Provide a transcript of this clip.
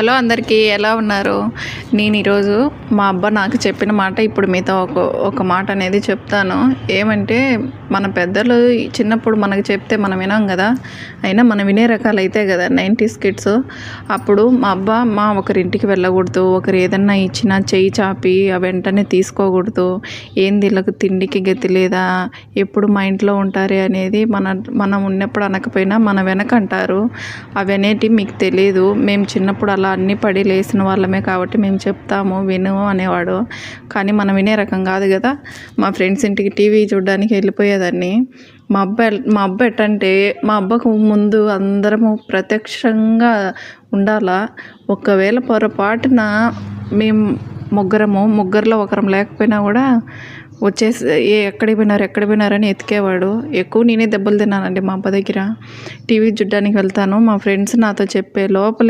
Hello అందరికీ ఎలా ఉన్నారు? నేను ఈరోజు మా అబ్బ నాకు చెప్పిన మాట ఇప్పుడు మీతో ఒక ఒక మాట అనేది చెప్తాను. ఏమంటే మన పెద్దలు చిన్నప్పుడు మనకు చెప్తే మనం వినాం కదా. అయినా మనం వినే రకాలు అయితే కదా నైంటీస్ కిడ్స్. అప్పుడు మా అబ్బ మా ఒకరింటికి వెళ్ళకూడదు ఒకరు ఏదన్నా ఇచ్చినా చెయ్యి చాపి ఆ వెంటనే తీసుకోకూడదు. ఏంది వీళ్ళకి తిండికి గతి లేదా? ఎప్పుడు మా ఇంట్లో ఉంటారే అనేది మన మనం ఉన్నప్పుడు అనకపోయినా మన వెనక అంటారు. అవి అనేటివి మీకు తెలియదు మేము చిన్నప్పుడు అలా అన్ని పడి లేసిన వాళ్ళమే కాబట్టి మేము చెప్తాము విను అనేవాడు. కానీ మనం వినే రకం కాదు కదా. మా ఫ్రెండ్స్ ఇంటికి టీవీ చూడడానికి వెళ్ళిపోయేదాన్ని. మా అబ్బాయి మా అబ్బాయి ఎట్టంటే మా అబ్బకు ముందు అందరము ప్రత్యక్షంగా ఉండాలా? ఒకవేళ పొరపాటున మేము ముగ్గురము ముగ్గురులో ఒకరం లేకపోయినా కూడా వచ్చేసి ఏ ఎక్కడికి పోయినారు ఎక్కడ పోయినారని ఎతికేవాడు. ఎక్కువ నేనే దెబ్బలు తిన్నానండి మా అబ్బ దగ్గర. టీవీ చూడడానికి వెళ్తాను. మా ఫ్రెండ్స్ నాతో చెప్పే లోపల